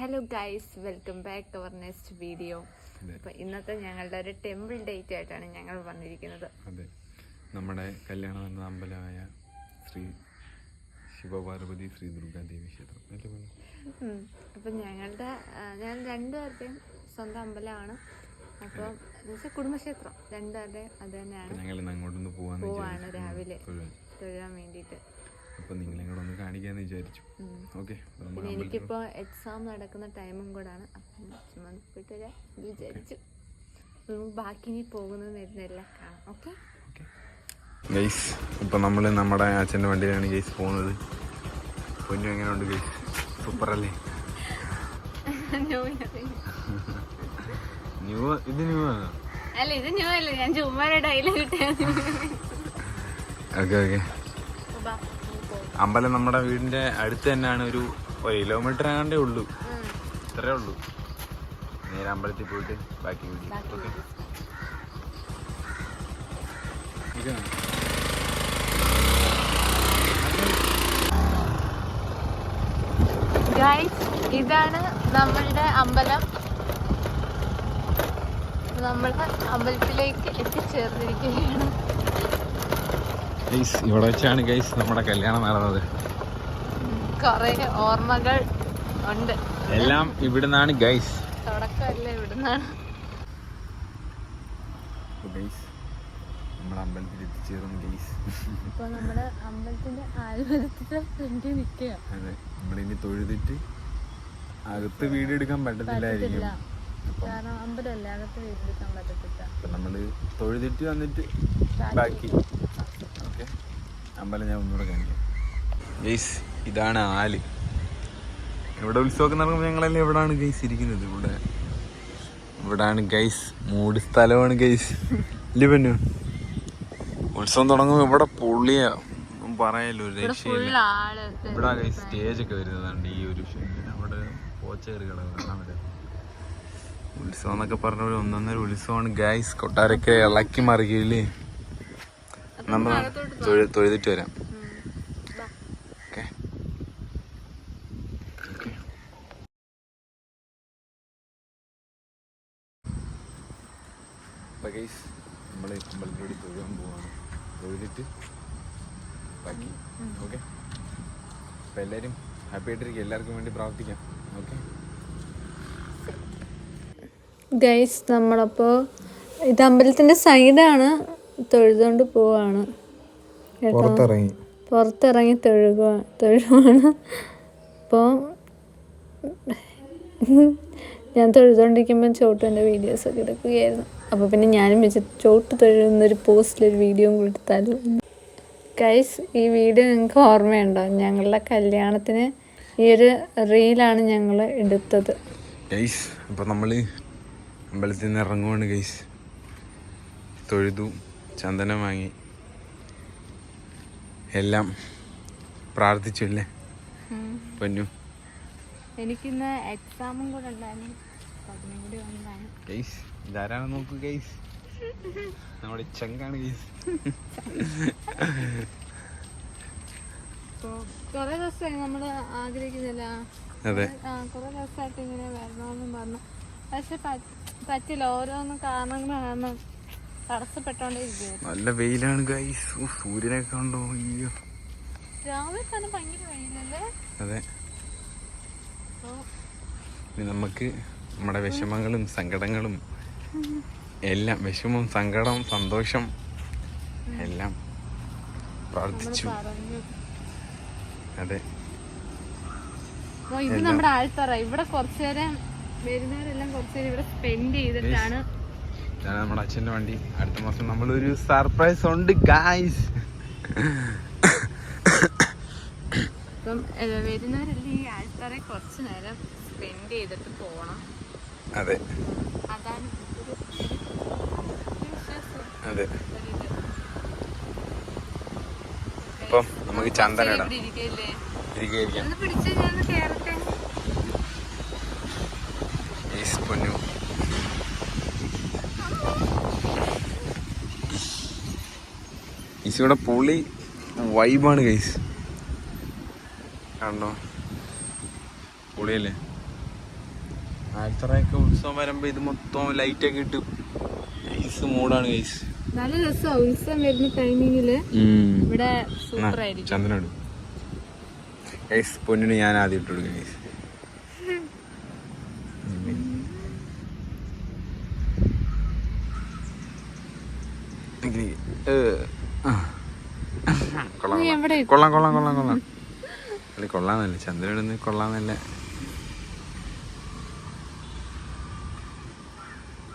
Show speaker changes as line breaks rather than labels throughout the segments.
Hello guys welcome back to our next video അപ്പൊ ഇന്നത്തെ ഞങ്ങളുടെ ഒരു ടെമ്പിൾ ഡേറ്റ് ആയിട്ടാണ് ഞങ്ങൾ വന്നിരിക്കുന്നത്.
അതെ. നമ്മുടെ കല്യാണം അമ്പലമായ ശ്രീ ശിവപാർവതി ശ്രീ ദുർഗാദേവി ക്ഷേത്രം.
അപ്പൊ. അപ്പം ഞങ്ങളുടെ ഞാൻ രണ്ടുപേരുടെയും സ്വന്തം അമ്പലമാണ്. എന്നുവെച്ചാൽ കുടുംബക്ഷേത്രം. രണ്ടുപേരുടെയും അത് തന്നെയാണ്.
ഞങ്ങൾ അങ്ങോട്ടൊന്ന്
പോവാണ് രാവിലെ. തൊഴാൻ വേണ്ടിയിട്ട്.
അപ്പൊ നിങ്ങളെ കൂടെ ഒന്ന് കാണിക്കാന്ന് വിചാരിച്ചു. ഓക്കെ
എനിക്കിപ്പോ എക്സാം നടക്കുന്ന ടൈമും കൂടാണ്. അപ്പം വിചാരിച്ചു. ബാക്കി ഇനി പോകുന്നത് വരുന്നതെല്ലാം കാണാം. ഓക്കെ
ഗൈസ് ഇപ്പൊ നമ്മൾ നമ്മുടെ അച്ഛന്റെ വണ്ടിയിലാണ് ഗൈസ് പോകുന്നത്. പൊന്നു എങ്ങനെ ഉണ്ട് ഗൈസ് സൂപ്പർ അല്ലേ ന്യൂ ഇത് ന്യൂ ആണ്?
അല്ല ഇത് ന്യൂ അല്ല. ഞാൻ ചുമ്മാ ഡയലോഗ് കിട്ടിയത്
ഓക്കെ ഓക്കെ അമ്പലം നമ്മുടെ വീടിന്റെ അടുത്ത് തന്നെയാണ് ഒരു ഒരു കിലോമീറ്റർ ആകണ്ടേ ഉള്ളൂ. ഇത്രേ ഉള്ളൂ. നേരെ അമ്പലത്തിൽ പോയിട്ട് ബാക്കി വീട്ടിൽ ഓക്കെ
ഇതാണ് നമ്മളുടെ അമ്പലം. നമ്മൾ അമ്പലത്തിലേക്ക് എത്തിച്ചേർന്നിരിക്കുകയാണ്.
ഗൈസ് ഇവിടെ വെച്ചാണ് ഗൈസ് നമ്മുടെ കല്യാണം നടന്നത്.
കുറെ ഓർമ്മകൾ ഉണ്ട്.
എല്ലാം ഇവിടുന്നാണ് ഗൈസ്
തുടക്കമല്ലേ ഇവിടുന്നാണ്.
ഗൈസ് നമ്മുടെ അമ്പലത്തിൽ എത്തിച്ചേർന്നു ഗൈസ്
ഇപ്പൊ നമ്മുടെ അമ്പലത്തിന്റെ ആൽമരത്തിന്റെ ഫ്രണ്ടിൽ നിൽക്കുക
അതെ നമ്മളിനി തൊഴുതിട്ട് അകത്ത് വീഡിയോ എടുക്കാൻ പറ്റത്തില്ലായിരിക്കും
കാരണം അമ്പലമല്ല അകത്ത് വീടെടുക്കാൻ പറ്റത്തില്ല.
അപ്പൊ നമ്മൾ തൊഴുതിട്ട് വന്നിട്ട് ബാക്കി. അമ്പലം ഞാൻ ഒന്നുകൂടെ കാണിക്കാം. ഗെയ്സ് ഇതാണ് ആൽ. ഇവിടെ ഉത്സവമൊക്കെ നടക്കുമ്പോൾ ഞങ്ങളെല്ലാം എവിടെയാണ് ഗൈസ് ഇരിക്കുന്നത്. ഇവിടെ ഇവിടാണ് ഗൈസ് മൂട് സ്ഥലമാണ് ഗൈസ് ഇല്ലേ ഉത്സവം തുടങ്ങുമ്പോൾ ഇവിടെ പൊള്ളിയ. ഒന്നും പറയാലോ ഒരു രക്ഷയില്ല. ഇവിടെ ഗൈസ് സ്റ്റേജ് ഒക്കെ വരുന്നതാണ് ഈ ഒരു അവിടെ പോച്ച കയറി കിടക്കുന്നത് ഉത്സവം എന്നൊക്കെ പറഞ്ഞ ഒരു ഒന്നൊന്നര ഉത്സവമാണ് ഗൈസ് കൊട്ടാരൊക്കെ ഇളക്കി മറിക്കില്ലേ നമ്മൾ തൊഴു തൊഴുതിട്ട് വരാം. ഗൈസ് നമ്മൾ അമ്പലത്തിലൂടെ തൊഴുകാൻ പോവാണ്. തൊഴുതിട്ട് ബാക്കി. ഓക്കെ. അപ്പോൾ എല്ലാവരും ഹാപ്പി ആയിട്ടിരിക്കും. എല്ലാവർക്കും വേണ്ടി പ്രാർത്ഥിക്കാം. ഓക്കെ.
ഗൈസ് നമ്മളപ്പോൾ ഇത് അമ്പലത്തിന്റെ സൈഡാണ് തൊഴുതുകൊണ്ട് പോവാണ്.
പുറത്തിറങ്ങി.
തൊഴുക തൊഴുവാണ്. അപ്പോൾ ഞാൻ തൊഴുതുകൊണ്ടിരിക്കുമ്പോൾ ചോട്ടുവിന്റെ വീഡിയോസൊക്കെ എടുക്കുകയായിരുന്നു. അപ്പോൾ പിന്നെ ഞാനും വെച്ച് ചോട്ട് തൊഴുന്നൊരു പോസ്റ്റിലൊരു വീഡിയോ കൂടി എടുത്താലും ഗൈസ് ഈ വീഡിയോ നിങ്ങൾക്ക് ഓർമ്മയുണ്ടോ? ഞങ്ങളുടെ കല്യാണത്തിന് ഈ ഒരു റീലാണ് ഞങ്ങൾ എടുത്തത്.
ഗൈസ് അപ്പോൾ നമ്മൾ അമ്പലത്തിൽ നിന്ന് ഇറങ്ങുവാണ് ഗൈസ് തൊഴുതു. ചന്ദനം വാങ്ങി. എല്ലാം പ്രാർത്ഥിച്ചു അല്ലേ? പൊന്നു.
എനിക്കിന്ന് എക്സാമും കൂടെ ഉണ്ടായിരുന്നു.
ഇതാരാണ് നോക്കൂ ഗൈസ് നമ്മുടെ ചങ്കാണ് ഗൈസ്
അപ്പോൾ ദിവസമായി നമ്മൾ ആഗ്രഹിക്കുന്നില്ല.
അതെ.
കുറേ ദിവസമായിട്ട് ഇങ്ങനെ വരണമെന്നും പറഞ്ഞു. പക്ഷെ പറ്റ- പറ്റില്ല. ഓരോന്നും കാരണങ്ങൾ കാരണം
നല്ല വെയിലാണ് ഗൈസ് സൂര്യനെ സൂര്യനൊക്കെ ഉണ്ടോ അയ്യോ.
രാവിലെ തന്നെ ഭയങ്കര വെയിലല്ലേ?
അതെ. നമുക്ക് നമ്മുടെ വിഷമങ്ങളും സങ്കടങ്ങളും എല്ലാം വിഷമം സങ്കടം സന്തോഷം എല്ലാം പ്രാർത്ഥിച്ചു. അതെ.
ഇത് നമ്മുടെ ആൾത്തറ ഇവിടെ കുറച്ചു നേരം വരുന്നവരെല്ലാം കുറച്ചു നേരം ഇവിടെ സ്പെൻഡ് ചെയ്തിട്ടാണ്
ഇതാണ് നമ്മുടെ അച്ഛന്റെ വണ്ടി. അടുത്ത മാസം നമ്മളൊരു സർപ്രൈസ് ഉണ്ട് ഗായ്സ്
അപ്പം വരുന്നവരെല്ലാം ഈ കുറച്ചു നേരം സ്പെൻഡ് ചെയ്തിട്ട് പോകണം
അതെ.
അതാണ്
അതെ. അപ്പം നമുക്ക് ചന്ദന ഇടാം. ഇരിക്കാം പൊന്നു. ഈസിയുടെ പുളി വൈബാണ് ഗൈസ് കണ്ടോ? പൊളിയല്ലേ? ആൽത്തറയൊക്കെ ഉത്സവം വരുമ്പോ ഇത് മൊത്തം ലൈറ്റ് ഒക്കെ ഇട്ട് ഗൈസ് മൂടാണ് ഗൈസ്
നല്ല രസമാണ് ഉത്സവം വരുന്ന ടൈമിങ്ങിൽ ഇവിടെ
ചന്ദ്രനോട് ഗൈസ് പൊന്നിന് ഞാൻ ആദ്യം ഇട്ട് കൊടുക്കും ഗൈസ് കൊള്ളാം
നീ എവിടെ
കൊള്ളാം കൊള്ളാം കൊള്ളാം കൊള്ളാം. അല്ല കൊള്ളാന്നല്ല. ചന്ദ്രനോട് ഇടുന്ന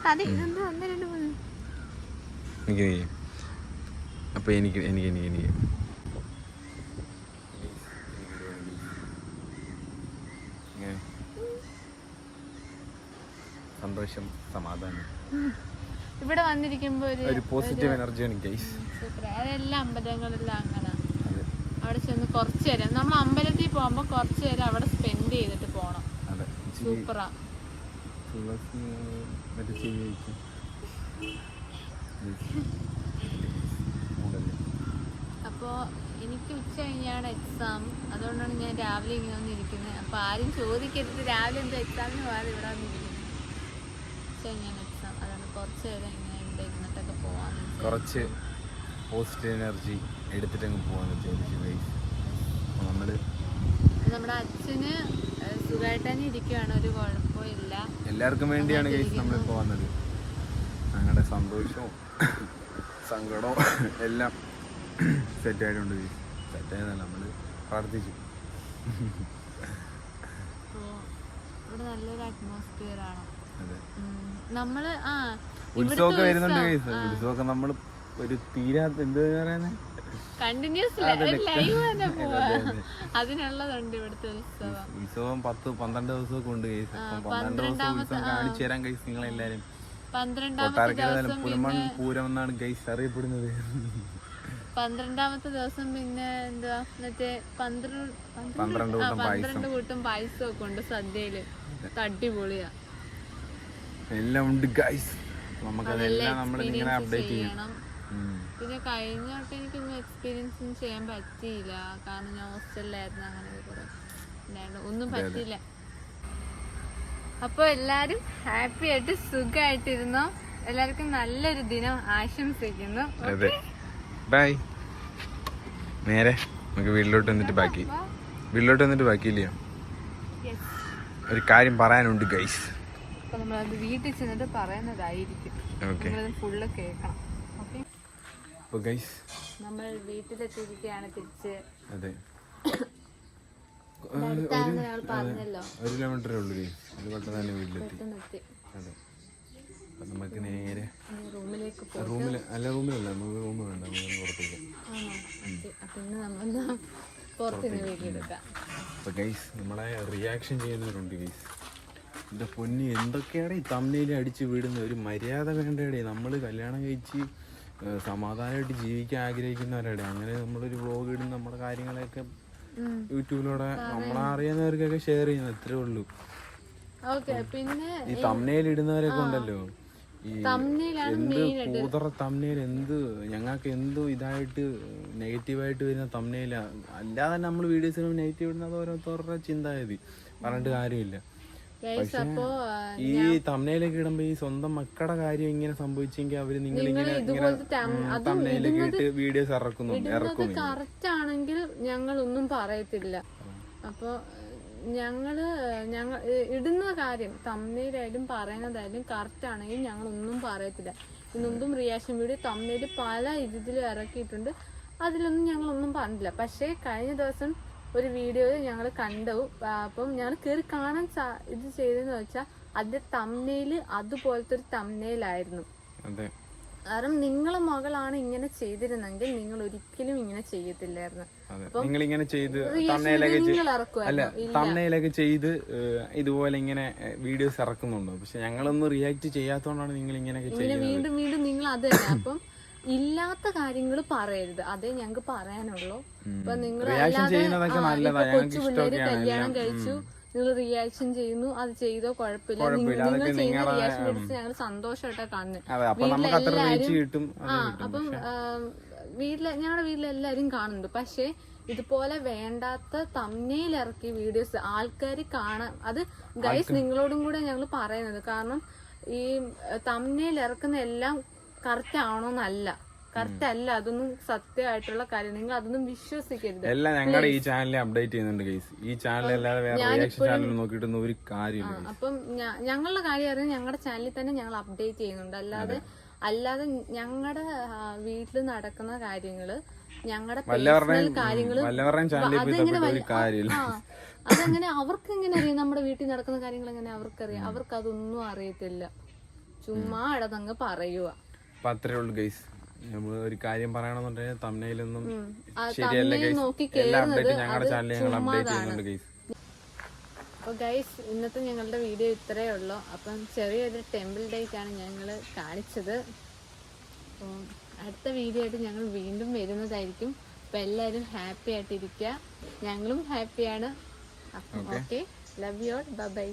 അതെ ഇതെന്താ ഒന്ന് രണ്ട് മൂന്ന്.
എനിക്ക് അപ്പൊ എനിക്ക് എനിക്ക് എനിക്ക് എനിക്ക്. സന്തോഷം സമാധാനം.
ഇവിടെ വന്നിരിക്കുമ്പോ ഒരു
പോസിറ്റീവ് പോസിറ്റീവ് എനർജിയാണ് ഗൈസ്
അതെല്ലാം അമ്പലങ്ങളിലും അങ്ങനെ. അവിടെ ചെന്ന് കുറച്ച് നേരം. നമ്മൾ അമ്പലത്തിൽ പോകുമ്പോ കുറച്ച് നേരം അവിടെ സ്പെൻഡ് ചെയ്തിട്ട് പോണം. സൂപ്പറാ അപ്പോ എനിക്ക് ഉച്ച കഴിഞ്ഞാണ് എക്സാം അതുകൊണ്ടാണ് ഞാൻ രാവിലെ ഇങ്ങനെ വന്നിരിക്കുന്നത് അപ്പൊ ആരും ചോദിക്കരുത്. രാവിലെ എന്താ എക്സാമിന് പോകാതെ ഇവിടെ വന്നിരിക്കുന്നത് ഉച്ച കഴിഞ്ഞാണ് എക്സാം അതുകൊണ്ട് കുറച്ച് നേരം ഇങ്ങനെ ഇവിടെ ഇരുന്നിട്ടൊക്കെ പോവാൻ
കുറച്ച് പോസിറ്റീവ് എനർജി എടുത്തിട്ട് അങ്ങ് പോകാൻ നമ്മൾ
നമ്മുടെ അച്ഛന് സുഖമായിട്ട് തന്നെ ഇരിക്കുകയാണ് ഒരു കുഴപ്പമില്ല
എല്ലാവർക്കും വേണ്ടിയാണ് ഗൈസ് നമ്മളിപ്പോൾ വന്നത് ഞങ്ങളുടെ സന്തോഷവും സങ്കടവും എല്ലാം സെറ്റായിട്ടുണ്ട് ഗൈസ് സെറ്റ് ആയതല്ല നമ്മൾ പ്രാർത്ഥിച്ചു.
ഇവിടെ നല്ലൊരു അറ്റ്മോസ്ഫിയർ ആണ്. നമ്മൾ ആ
ഉത്സവമൊക്കെ വരുന്നുണ്ട് ഗൈസ് ഉത്സവമൊക്കെ നമ്മൾ ഒരു തീരാത്ത എന്ത് പറയുന്നത്
കണ്ടിന്യൂസ് ലൈവ് തന്നെ പോവാ. അതിനുള്ളതുണ്ട് ഇവിടുത്തെ ഉത്സവം.
ഉത്സവം പത്ത് പന്ത്രണ്ട് ദിവസമൊക്കെ ഉണ്ട് ഗൈസ് അപ്പം പന്ത്രണ്ട് ദിവസം ഉത്സവം കാണിച്ചു തരാൻ ഗൈസ് നിങ്ങളെല്ലാരും.
പന്ത്രണ്ടാമത്തെ
പുലമൺ പൂരം എന്നാണ് ഗൈസ് അറിയപ്പെടുന്നത്.
പന്ത്രണ്ടാമത്തെ ദിവസം പിന്നെ എന്താ മറ്റേ പന്ത്രണ്ട്
പന്ത്രണ്ട് കൂട്ടം
പായസം. ഒക്കെ ഉണ്ട് സദ്യയിൽ. അടിപൊളിയാ.
എല്ലാം ഉണ്ട് ഗൈസ് നമുക്കതെല്ലാം നമ്മൾ ഇങ്ങനെ അപ്ഡേറ്റ്
ചെയ്യണം. പിന്നെ കഴിഞ്ഞ വട്ടം എനിക്കൊന്നും എക്സ്പീരിയൻസ് ചെയ്യാൻ പറ്റിയില്ല. കാരണം ഞാൻ ഹോസ്റ്റലിലായിരുന്നു അങ്ങനെ കുറെ ഉണ്ടായിരുന്നു. ഒന്നും പറ്റിയില്ല. അപ്പൊ എല്ലാരും ഹാപ്പി ആയിട്ട് സുഖമായിട്ടിരുന്നോ? എല്ലാവർക്കും നല്ലൊരു ദിനം ആശംസിക്കുന്നു.
ബൈ നേരെ നമുക്ക് വീട്ടിലോട്ട് വന്നിട്ട് ബാക്കി. വീട്ടിലോട്ട് വന്നിട്ട് ബാക്കിയില്ലയോ. ഒരു കാര്യം പറയാനുണ്ട് ഗൈസ്
വീട്ടിൽ ചെന്നിട്ട് പറയുന്നതായിരിക്കും. ഫുള്ള് കേൾക്കണം.
അപ്പോൾ ഗൈസ്
നമ്മൾ വീട്ടിലെത്തിയിരിക്കുകയാണ് തിരിച്ച്.
അതെ. ഒരു കിലോമീറ്ററേ ഉള്ളൂ ഒരു പെട്ടെന്ന് തന്നെ വീട്ടിലെത്തി. അതെ. അപ്പം നമുക്ക് നേരെ റൂമിൽ അല്ല റൂമിലല്ല നമുക്ക് റൂം വേണ്ട നമുക്ക് പുറത്തേക്ക്.
അപ്പൊ
ഗൈസ് നമ്മളെ റിയാക്ഷൻ ചെയ്യുന്നവരുണ്ട് ഗൈസ് എന്റെ പൊന്നി എന്തൊക്കെയാണ് ഈ തമ്മിൽ അടിച്ച് വിടുന്നത് ഒരു മര്യാദ വേണ്ടേടേ? നമ്മൾ കല്യാണം കഴിച്ച് സമാധാനമായിട്ട് ജീവിക്കാൻ ആഗ്രഹിക്കുന്നവരുടെ അങ്ങനെ നമ്മളൊരു വ്ളോഗ് ഇടുന്ന നമ്മുടെ കാര്യങ്ങളെയൊക്കെ
യൂട്യൂബിലൂടെ
യൂട്യൂബിലൂടെ നമ്മളറിയാവുന്നവർക്കൊക്കെ ഷെയർ ചെയ്യുന്നു ഇത്രേ ഉള്ളൂ.
പിന്നെ
ഈ തമ്മിൽ ഇടുന്നവരൊക്കെ ഉണ്ടല്ലോ. ഈ എന്ത് കൂതറ തമ്മിൽ എന്ത് ഞങ്ങൾക്ക് എന്ത് ഇതായിട്ട് നെഗറ്റീവായിട്ട് വരുന്ന തമ്മില അല്ലാതെ നമ്മൾ വീഡിയോസിൽ നെഗറ്റീവ് ഇടുന്നത് ഓരോരുത്തരുടെ ചിന്താഗതി. പറഞ്ഞിട്ട് കാര്യമില്ല.
അപ്പോ
ഈ തമ്മിലേക്ക് ഇടുമ്പോ ഈ സ്വന്തം മക്കളുടെ കാര്യം ഇങ്ങനെ സംഭവിച്ചെങ്കിൽ അവർ നിങ്ങൾ ഇങ്ങനെ ഇട്ട് വീഡിയോസ്
ഇറക്കുന്നു
ഇറക്കും
കറക്റ്റ് ആണെങ്കിൽ ഞങ്ങൾ ഒന്നും പറയത്തില്ല. അപ്പോ ഞങ്ങൾ ഞങ്ങൾ ഇടുന്ന കാര്യം തമ്മിലായാലും പറയുന്നതായാലും കറക്റ്റ് ആണെങ്കിൽ ഞങ്ങൾ ഒന്നും പറയത്തില്ല. ഇന്നൊന്നും മുമ്പും റിയാക്ഷൻ വീഡിയോ തമ്മിൽ പല ഇതിലും ഇറക്കിയിട്ടുണ്ട്. അതിലൊന്നും ഞങ്ങൾ ഒന്നും പറഞ്ഞില്ല. പക്ഷേ കഴിഞ്ഞ ദിവസം ഒരു വീഡിയോ ഞങ്ങൾ കണ്ടു. അപ്പം ഞങ്ങൾ കയറി കാണാൻ സാ- ഇത് ചെയ്തെന്ന് വെച്ചാൽ അതിന്റെ തമ്മയിൽ അതുപോലത്തെ ഒരു തമ്മയിലായിരുന്നു
അതെ.
കാരണം നിങ്ങളെ മകളാണ് ഇങ്ങനെ ചെയ്തിരുന്നെങ്കിൽ നിങ്ങൾ ഒരിക്കലും ഇങ്ങനെ ചെയ്യത്തില്ലായിരുന്നു.
നിങ്ങൾ ഇങ്ങനെ ചെയ്ത്
Reaction
ചെയ്ത് ഇതുപോലെ ഇങ്ങനെ വീഡിയോസ് ഇറക്കുന്നുണ്ട്. പക്ഷെ ഞങ്ങളൊന്നും റിയാക്ട് ചെയ്യാത്തോണ്ടാണ് നിങ്ങൾ ഇങ്ങനെയൊക്കെ
ഇങ്ങനെ
ചെയ്യുന്നത്.
വീണ്ടും വീണ്ടും നിങ്ങൾ അത് തന്നെ. അപ്പം ഇല്ലാത്ത കാര്യങ്ങൾ പറയരുത്. അതേ ഞങ്ങൾക്ക് പറയാനുള്ളൂ. ഇപ്പൊ നിങ്ങൾ അല്ലാതെ കൊച്ചു പിള്ളേര് കല്യാണം കഴിച്ചു നിങ്ങൾ റിയാക്ഷൻ ചെയ്യുന്നു. അത് ചെയ്തോ കുഴപ്പമില്ല. നിങ്ങൾ ചെയ്യുന്ന റിയാക്ഷൻ എടുത്ത് ഞങ്ങൾ സന്തോഷമായിട്ടാ കാണുന്നത് വീട്ടിലെല്ലാരും- ആ അപ്പം വീട്ടിലെ ഞങ്ങളുടെ വീട്ടിലെല്ലാരും കാണുന്നുണ്ട്. പക്ഷേ ഇതുപോലെ വേണ്ടാത്ത തമ്മയിൽ ഇറക്കി വീഡിയോസ് ആൾക്കാർ കാണാൻ അത് ഗൈസ് നിങ്ങളോടും കൂടെ ഞങ്ങൾ പറയുന്നത്. കാരണം ഈ തമ്മയിൽ ഇറക്കുന്ന എല്ലാം കറക്റ്റ് ആണോന്നല്ല കറക്റ്റ് അല്ല അതൊന്നും സത്യമായിട്ടുള്ള കാര്യം. നിങ്ങൾ അതൊന്നും വിശ്വസിക്കരുത്.
എല്ലാം ഞങ്ങളുടെ ഈ ചാനലിൽ അപ്ഡേറ്റ് ചെയ്യുന്നുണ്ട് ഗൈസ് ഈ ചാനൽ അല്ലാതെ വേറെ റിയാക്ഷൻ ചാനൽ നോക്കിയിട്ടൊന്നും ഒരു കാര്യമില്ല
അപ്പം ഞങ്ങളുടെ കാര്യം അറിയാൻ ഞങ്ങളുടെ ചാനലിൽ തന്നെ ഞങ്ങൾ അപ്ഡേറ്റ് ചെയ്യുന്നുണ്ട്. അല്ലാതെ അല്ലാതെ ഞങ്ങളുടെ വീട്ടിൽ നടക്കുന്ന കാര്യങ്ങൾ ഞങ്ങളുടെ പേഴ്സണൽ
കാര്യങ്ങൾ
അതെങ്ങനെ അവർക്ക് എങ്ങനെ അറിയാം? നമ്മുടെ വീട്ടിൽ നടക്കുന്ന കാര്യങ്ങൾ എങ്ങനെ അവർക്കറിയാം? അവർക്ക് അതൊന്നും അറിയത്തില്ല. ചുമ്മാ ഇടതങ്ങ് പറയുക
അപ്പൊ അത്രേ ഉള്ളൂ ഗൈസ് നമ്മൾ ഒരു കാര്യം പറയണമെന്നുണ്ടെങ്കിൽ
തമ്മിലൊന്നും
ശരിയല്ല ഗൈസ് എല്ലാ അപ്ഡേറ്റും ഞങ്ങളുടെ ചാനലിൽ ഞങ്ങൾ അപ്ഡേറ്റ്. ചെയ്യുന്നുണ്ട് ഗൈസ്
അപ്പോൾ ഗൈസ് ഇന്നത്തെ ഞങ്ങളുടെ വീഡിയോ ഇത്രയേ ഉള്ളൂ. അപ്പം ചെറിയൊരു ടെമ്പിൾ ഡേറ്റ് ആണ് ഞങ്ങൾ കാണിച്ചത്. അപ്പോൾ അടുത്ത വീഡിയോ ആയിട്ട് ഞങ്ങൾ വീണ്ടും വരുന്നതായിരിക്കും. അപ്പം എല്ലാവരും ഹാപ്പി ആയിട്ടിരിക്കുക ഞങ്ങളും ഹാപ്പിയാണ് അപ്പം okay love you all bye
bye